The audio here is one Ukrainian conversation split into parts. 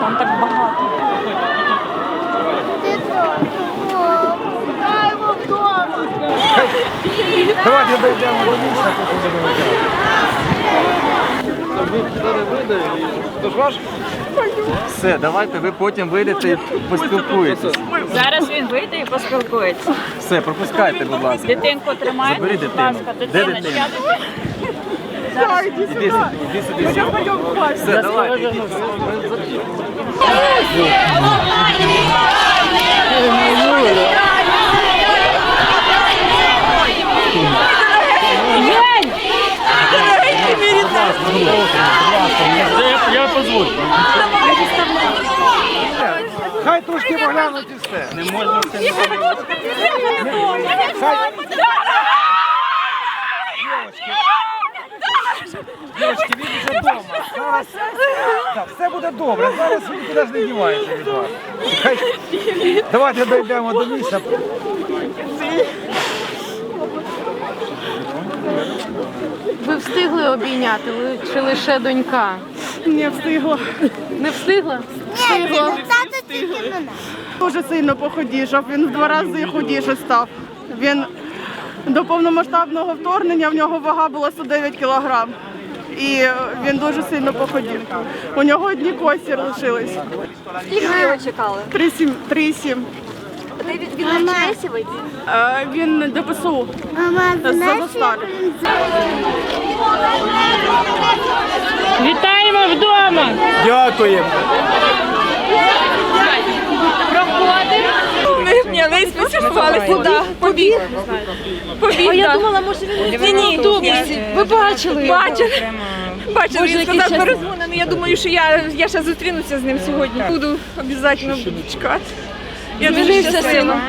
Там так багато. Ти що? О, пускай його вдома. Давайте дойдемо до місця, потім будемо Все, давайте ви потім вийдете і поспілкуєтесь. Зараз він вийде і поспілкується. Все, пропускайте, будь ласка. Дитинку тримайте, Забери будь дитину. ласка, Де дитина? Іди сюди, іди сюди. Все, давайте. ідіть. Хай трошки поглянуть і все. Не можна все. Дівчатки, він вже вдома. Зараз так, все буде добре. Зараз він куди ж не дівається від вас. Хай... Давайте дійдемо до місця. Ви встигли обійняти, чи лише донька? Не встигла. Не встигла? Встигла. Нас. Дуже сильно похудішав. Він в два рази худіше став. Він до повномасштабного вторгнення в нього вага була 109 кілограм. І він дуже сильно похудів. У нього одні кості лишились. Скільки ви його чекали? 3,7. 3,7. Він навчається Е, Він ДПСУ. З Азовсталі. Вітаємо вдома! Дякуємо. Сюди. Побіг. Побіг, А я так. думала, може він Ні, ні, автобусі. Ви бачили? Бачили. Бачили, Боже, він який сказав перезвонений. Я думаю, що я, я ще зустрінуся з ним сьогодні. Буду обов'язково чекати. Я дуже Змінився щаслива. сильно.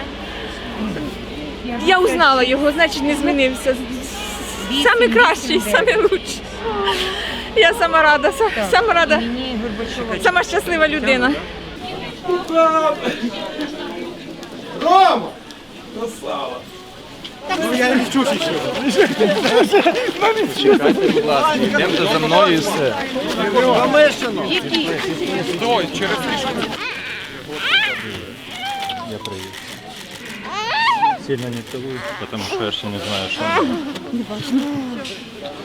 Я узнала його, значить не змінився. Саме кращий, саме лучший. Я сама рада, са- сама рада, сама щаслива людина. Чекайте, будь ласка, йдемте за мною і все. Я привіт. Сильно не целую, потому что я ще не знаю, что Не важно.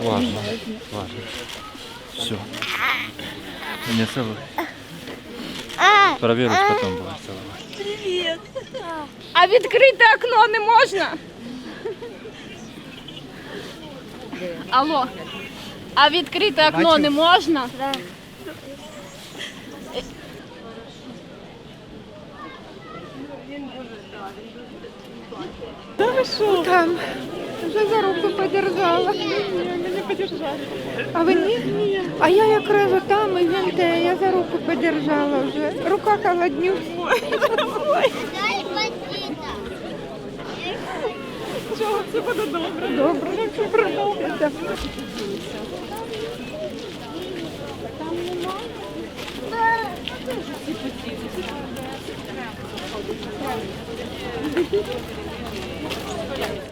Важно. Важно. Все. Не целуй. Проверить потом будешь целовать. А відкрити окно не можна? Алло. А відкрити окно не можна? Вже за руку подержала. Мене подержали. А ви ні? А я якраз там, і він те, я за руку подержала вже. Рука холоднюся. Дай пакета. Добре, Добре, все продовжується.